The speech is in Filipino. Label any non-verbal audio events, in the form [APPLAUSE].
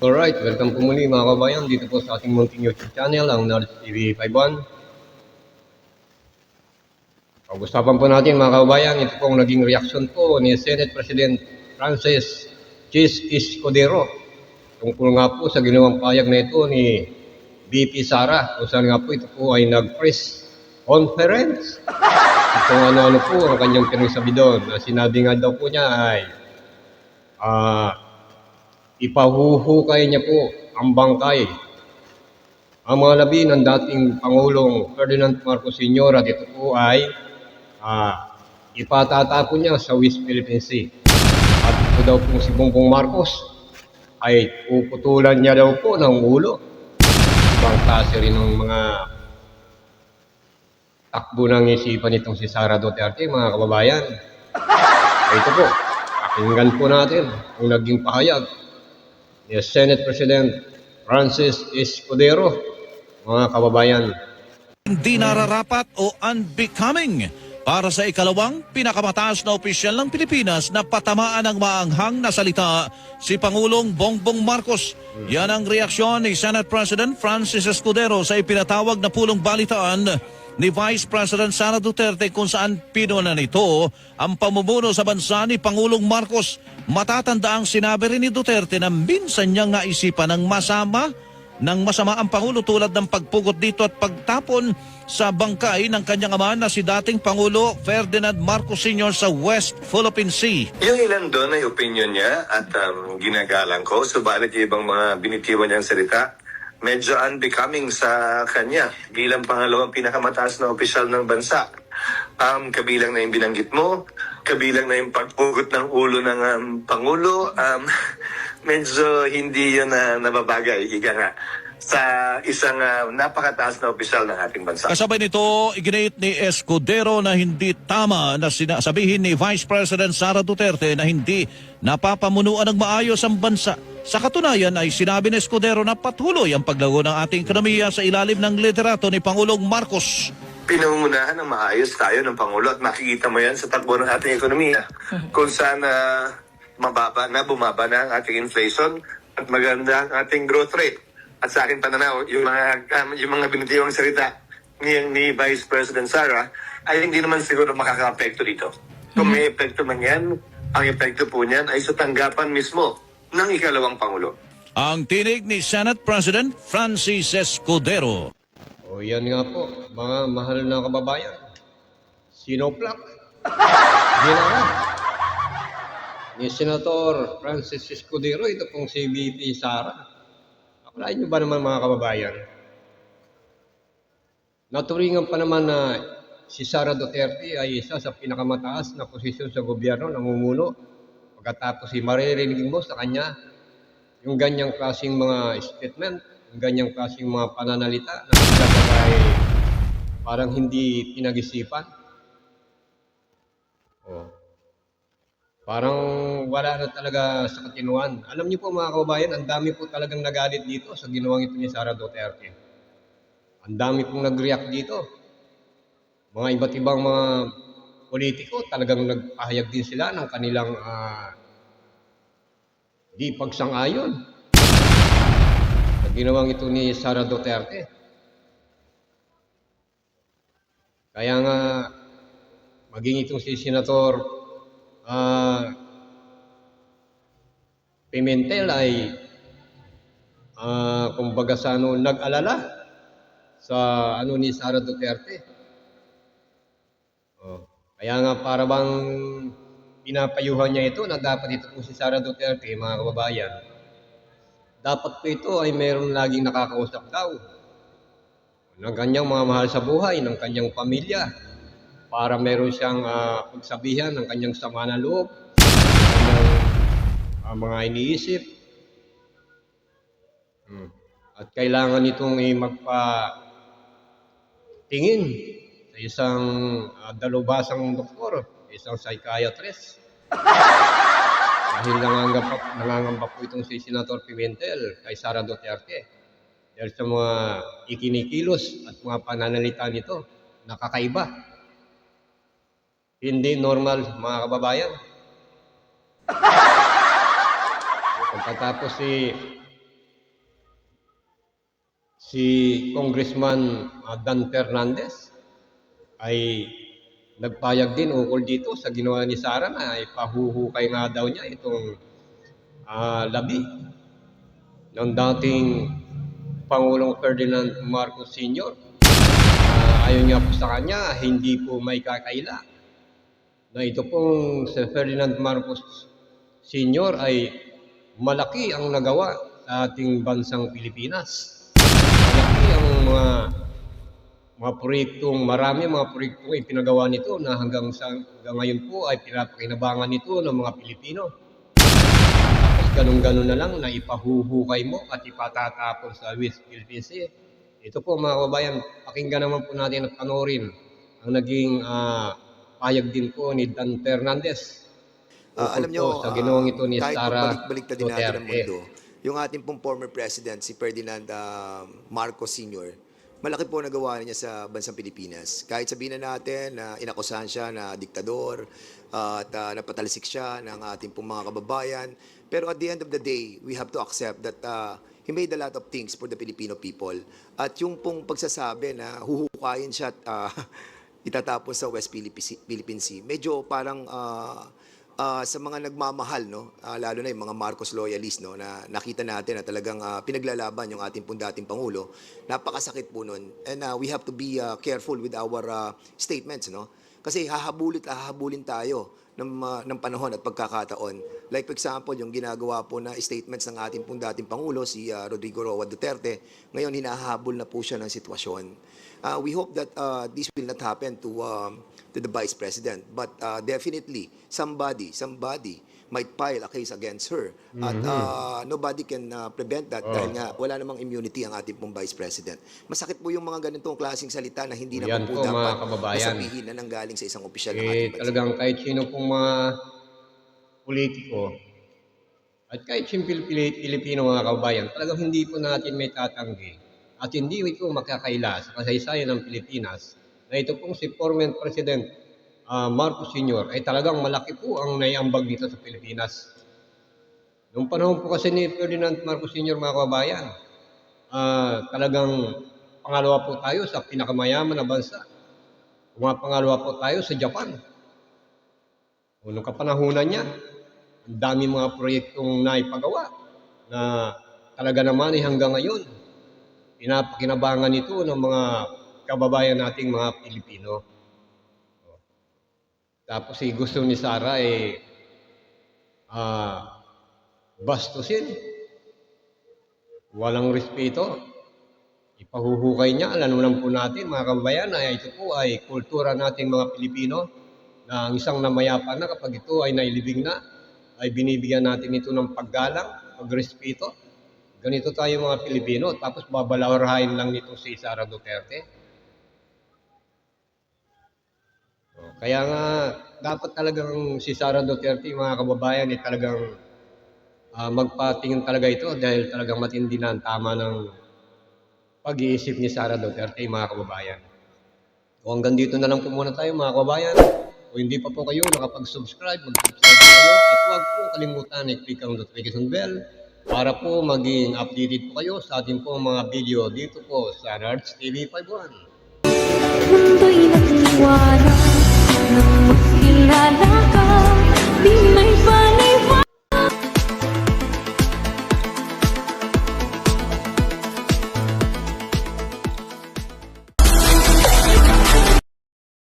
Alright, welcome po muli mga kabayan dito po sa ating munting YouTube channel, ang Nards TV 51. Pag-usapan po natin mga kabayan, ito pong naging reaksyon po ni Senate President Francis Chis Escudero tungkol nga po sa ginawang payag na ito ni BP Sara kung saan nga po ito po ay nag-press conference. Kung ano-ano po ang kanyang pinagsabi doon. Na Sinabi nga daw po niya ay ah ipahuhukay niya po ang bangkay. Ang mga labi ng dating Pangulong Ferdinand Marcos Sr. at ito po ay ah, ipatatapon niya sa West Philippine Sea. At ito daw po si Bongbong Marcos ay puputulan niya daw po ng ulo. Ibang klase rin ng mga takbo ng isipan nitong si Sara Duterte, mga kababayan. Ito po, pakinggan po natin ang naging pahayag ni Senate President Francis Escudero, mga kababayan. hindi nararapat o unbecoming para sa ikalawang pinakamataas na opisyal ng Pilipinas na patamaan ng maanghang na salita si Pangulong Bongbong Marcos. Yan ang reaksyon ni Senate President Francis Escudero sa ipinatawag na pulong balitaan ni Vice President Sara Duterte kung saan pinunan nito ang pamumuno sa bansa ni Pangulong Marcos. Matatanda ang sinabi rin ni Duterte na minsan niyang naisipan ng masama ng masama ang Pangulo tulad ng pagpugot dito at pagtapon sa bangkay ng kanyang ama na si dating Pangulo Ferdinand Marcos Sr. sa West Philippine Sea. Yung ilan doon ay opinion niya at um, ginagalang ko. Subalit yung ibang mga binitiwan niyang salita, medyo unbecoming sa kanya bilang pangalawang pinakamataas na opisyal ng bansa. Um, kabilang na yung binanggit mo, kabilang na yung pagpugot ng ulo ng um, Pangulo, um, [LAUGHS] medyo hindi yun na nababagay, ika nga, sa isang uh, napakataas na opisyal ng ating bansa. Kasabay nito, iginit ni Escudero na hindi tama na sinasabihin ni Vice President Sara Duterte na hindi napapamunuan ng maayos ang bansa. Sa katunayan ay sinabi ni Escudero na patuloy ang paglago ng ating ekonomiya sa ilalim ng liderato ni Pangulong Marcos. pinangungunahan ng maayos tayo ng Pangulo at makikita mo yan sa takbo ng ating ekonomiya [LAUGHS] kung saan ah, mababa na, bumaba na ang ating inflation at maganda ang ating growth rate. At sa aking pananaw, yung mga, um, yung mga binitiwang salita ni, ni Vice President Sara ay hindi naman siguro makaka-apekto dito. Kung may epekto man yan, ang epekto po niyan ay sa tanggapan mismo ng ikalawang Pangulo. Ang tinig ni Senate President Francis Escudero. O yan nga po, mga mahal na kababayan. Sinoplak. Ginawa. Ni Senator Francis Escudero, ito pong si VP Sara. Akalain niyo ba naman mga kababayan? Naturingan pa naman na si Sara Duterte ay isa sa pinakamataas na posisyon sa gobyerno, namumuno. Pagkatapos si maririnig mo sa kanya yung ganyang klaseng mga statement, yung ganyang klaseng mga pananalita na ay parang hindi pinag-isipan. Oh. Parang wala na talaga sa katinuan. Alam niyo po mga kababayan, ang dami po talagang nagalit dito sa ginawang ito ni Sara Duterte. Ang dami pong nag-react dito. Mga iba't ibang mga politiko talagang nagpahayag din sila ng kanilang ah, di pagsang-ayon sa ginawang ito ni Sara Duterte. Kaya nga, maging itong si Senator ah, Pimentel ay ah, kumbaga sa ano, nag-alala sa ano ni Sara Duterte. Oh. Kaya nga para bang pinapayuhan niya ito na dapat ito po si Sara Duterte, mga kababayan. Dapat po ito ay meron laging nakakausap daw ng kanyang mga mahal sa buhay, ng kanyang pamilya, para meron siyang ah, pagsabihan ng kanyang sama na loob, ng ah, mga iniisip. Hmm. At kailangan itong i magpa tingin isang uh, dalubhasang doktor, isang psychiatrist. Dahil nangangamba, nangangamba po itong si Senator Pimentel kay Sara Duterte. Dahil sa mga ikinikilos at mga pananalita nito, nakakaiba. Hindi normal, mga kababayan. Pagkatapos si si Congressman ah, Dan Fernandez ay nagpayag din ukol dito sa ginawa ni Sara na ipahuhukay nga daw niya itong ah, labi ng dating Pangulong Ferdinand Marcos Sr. Ah, ayon nga po sa kanya, hindi po may kakaila na ito pong si Ferdinand Marcos Sr. ay malaki ang nagawa sa ating bansang Pilipinas. Malaki ang mga mga proyektong, marami mga proyektong ipinagawa nito na hanggang sa hanggang ngayon po ay pinapakinabangan nito ng mga Pilipino. Tapos ganun-ganun na lang na ipahuhukay mo at ipatatapon sa West Philippine Sea. Ito po mga kababayan, pakinggan naman po natin at panorin ang naging ah, payag din po ni Dan Fernandez. Ukol alam nyo, sa ginawang ito ni kahit Sara pagbalik-balik na din natin ang mundo, yung ating pong former president, si Ferdinand ah, Marcos Sr., malaki po nagawa niya sa bansang Pilipinas. Kahit sabihin na natin na inakusahan siya na diktador ah, at ah, napatalsik siya ng ating pong mga kababayan. Pero at the end of the day, we have to accept that ah, he made a lot of things for the Filipino people. At yung pong pagsasabi na huhukayin siya at ah, [LAUGHS] itatapos sa West Philippine Sea, medyo parang ah, ah, sa mga nagmamahal, no, ah, lalo na yung mga Marcos loyalists, no, na nakita natin na talagang ah, pinaglalaban yung ating pong dating Pangulo, napakasakit po nun. And ah, we have to be ah, careful with our ah, statements, no? Kasi hahabulit at hahabulin tayo ng, ah, ng panahon at pagkakataon. Like for example, yung ginagawa po na statements ng ating pong dating Pangulo, si ah, Rodrigo Roa Duterte, ngayon hinahabol na po siya ng sitwasyon. Uh, we hope that uh, this will not happen to um, to the vice president, but uh, definitely somebody somebody might file a case against her at uh, nobody can uh, prevent that dahil nga wala namang immunity ang ating pong vice president. Masakit po yung mga ganitong klaseng salita na hindi Yan naman po, po, mga dapat kababayan. nasabihin na nanggaling sa isang opisyal ng ating Eh, bansa. talagang kahit sino pong mga politiko at kahit Pil- Pil- Pilipino mga kababayan, talagang hindi po natin may tatanggi at hindi ito makakaila sa kasaysayan ng Pilipinas na ito pong si former President ah, Marcos Sr. ay talagang malaki po ang naiambag dito sa Pilipinas. Noong panahon po kasi ni Ferdinand Marcos Sr. mga kababayan, ah, talagang pangalawa po tayo sa pinakamayaman na bansa. Mga pangalawa po tayo sa Japan. Unang kapanahunan niya, ang dami mga proyektong naipagawa na talaga naman ay hanggang ngayon, pinapakinabangan ito ng mga kababayan nating mga Pilipino. Tapos eh, gusto ni Sara eh, ah, bastusin. Walang respeto. Ipahuhukay niya. Alam naman po natin mga kababayan na ito po ay kultura nating mga Pilipino na ang isang namayapa na kapag ito ay nailibing na, ay binibigyan natin ito ng paggalang, pagrespeto. Ganito tayo mga Pilipino, tapos babalawrahin lang nito si Sara Duterte. O, Kaya nga, dapat talagang si Sara Duterte, mga kababayan, ay talagang ah, magpatingin talaga ito dahil talagang matindi na ang tama ng pag-iisip ni Sara Duterte, mga kababayan. O hanggang dito na lang po muna tayo mga kababayan. Kung hindi pa po kayo nakapag-subscribe, mag-subscribe kayo at huwag po kalimutan i-click ang notification bell para po maging updated po kayo sa ating po mga video dito po sa Nerds TV 51. Mundo'y nagtiwala Kilala ka, di